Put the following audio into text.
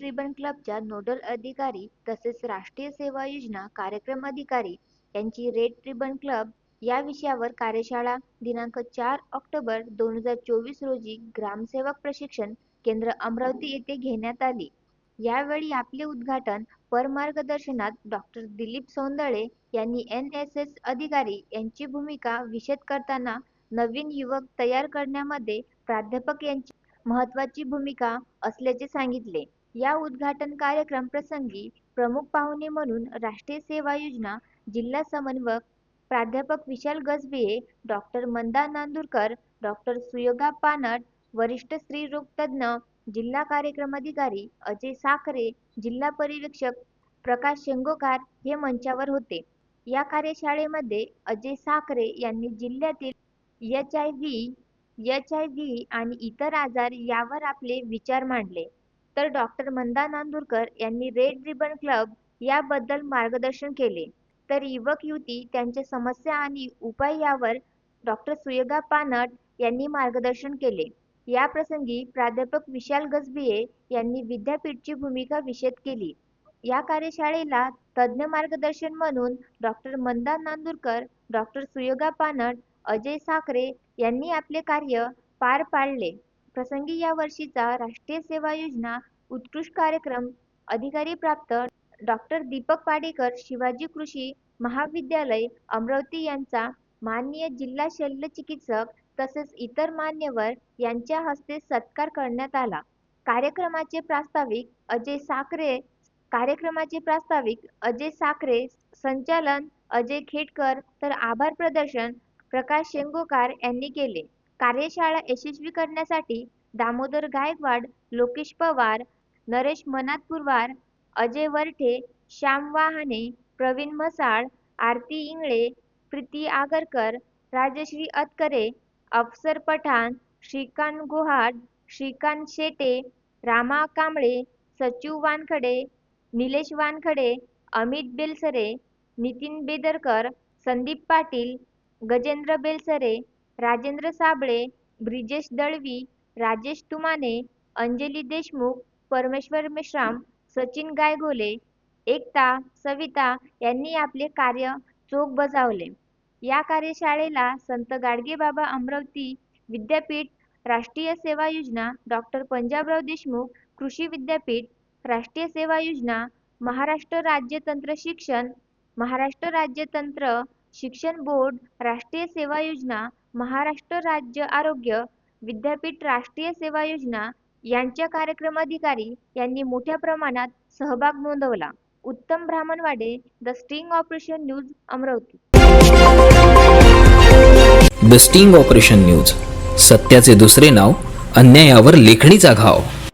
Ribbon क्लबच्या nodal अधिकारी तसेच राष्ट्रीय सेवा योजना कार्यक्रम अधिकारी यांची रेड रिबन क्लब या विषयावर कार्यशाळा दिनांक चार ऑक्टोबर दोन हजार चोवीस रोजी ग्रामसेवक प्रशिक्षण केंद्र अमरावती येथे घेण्यात आली. यावेळी आपले उद्घाटन परमार्गदर्शनात डॉक्टर दिलीप सौंदळे यांनी एन एस एस अधिकारी यांची भूमिका विशद करताना नवीन युवक तयार करण्यामध्ये प्राध्यापक यांची महत्वाची भूमिका असल्याचे सांगितले. या उद्घाटन कार्यक्रम प्रसंगी प्रमुख पाहुणे म्हणून राष्ट्रीय सेवा योजना जिल्हा समन्वयक प्राध्यापक विशाल गजबिये डॉक्टर मंदा नांदुरकर डॉक्टर सुयोगा पानट वरिष्ठ स्त्रीरोग तज्ज्ञ जिल्हा कार्यक्रम अधिकारी अजय साखरे जिल्हा परिवीक्षक प्रकाश शेंगोकार हे मंचावर होते. या कार्यशाळेमध्ये अजय साखरे यांनी जिल्ह्यातील H I V H I V आणि इतर आजार यावर आपले विचार मांडले. तर डॉक्टर मंदा नांदुरकर यांनी रेड रिबन क्लब याबद्दल मार्गदर्शन केले. तर युवक युवती त्यांच्या समस्या आणि उपाय यावर डॉक्टर सुयोगा पानट यांनी मार्गदर्शन केले. या प्रसंगी प्राध्यापक विशाल गजबिये यांनी विद्यापीठची भूमिका विशद केली. या कार्यशाळेला तज्ज्ञ मार्गदर्शन म्हणून डॉक्टर मंदा नांदुरकर डॉक्टर सुयोगा पानट अजय साखरे यांनी आपले कार्य पार पाडले. प्रसंगी या वर्षीचा राष्ट्रीय सेवा योजना उत्कृष्ट कार्यक्रम अधिकारी प्राप्त डॉक्टर दीपक पाडेकर शिवाजी कृषी महाविद्यालय अमरावती यांचा माननीय जिल्हा शल्य चिकित्सक तसेच इतर मान्यवर यांच्या हस्ते सत्कार करण्यात आला. कार्यक्रमाचे प्रास्ताविक अजय साखरे कार्यक्रमाचे प्रास्ताविक अजय साखरे संचालन अजय खेडकर तर आभार प्रदर्शन प्रकाश शेंगोकार यांनी केले. कार्यशाळा यशस्वी करण्यासाठी दामोदर गायकवाड लोकेश पवार नरेश मनातपूरवार अजय वरठे श्याम वाहने प्रवीण म्हसाळ आरती इंगळे प्रीती आगरकर राजश्री अतकरे अफसर पठाण श्रीकांत गोहाड श्रीकांत शेटे रामा कांबळे सचिव वानखडे निलेश वानखडे अमित बेलसरे नितीन बेदरकर संदीप पाटील गजेंद्र बेलसरे राजेंद्र साबळे ब्रिजेश दळवी राजेश तुमाने अंजली देशमुख परमेश्वर मेश्राम सचिन गायगोले एकता सविता यांनी आपले कार्य चोख बजावले. या कार्यशाळेला संत गाडगेबाबा अमरावती विद्यापीठ राष्ट्रीय सेवा योजना डॉक्टर पंजाबराव देशमुख कृषी विद्यापीठ राष्ट्रीय सेवा योजना महाराष्ट्र राज्य तंत्र शिक्षण महाराष्ट्र राज्य तंत्र शिक्षण बोर्ड राष्ट्रीय सेवा योजना महाराष्ट्र राज्य आरोग्य विद्यापीठ राष्ट्रीय सेवा योजना यांच्या कार्यक्रमाधिकारी यांनी मोठ्या प्रमाणात सहभाग नोंदवला. Uttam Brahmanwade the sting operation news Amravati. The sting operation news सत्याचे दुसरे नाव अन्यायावर लेखणीचा घाव.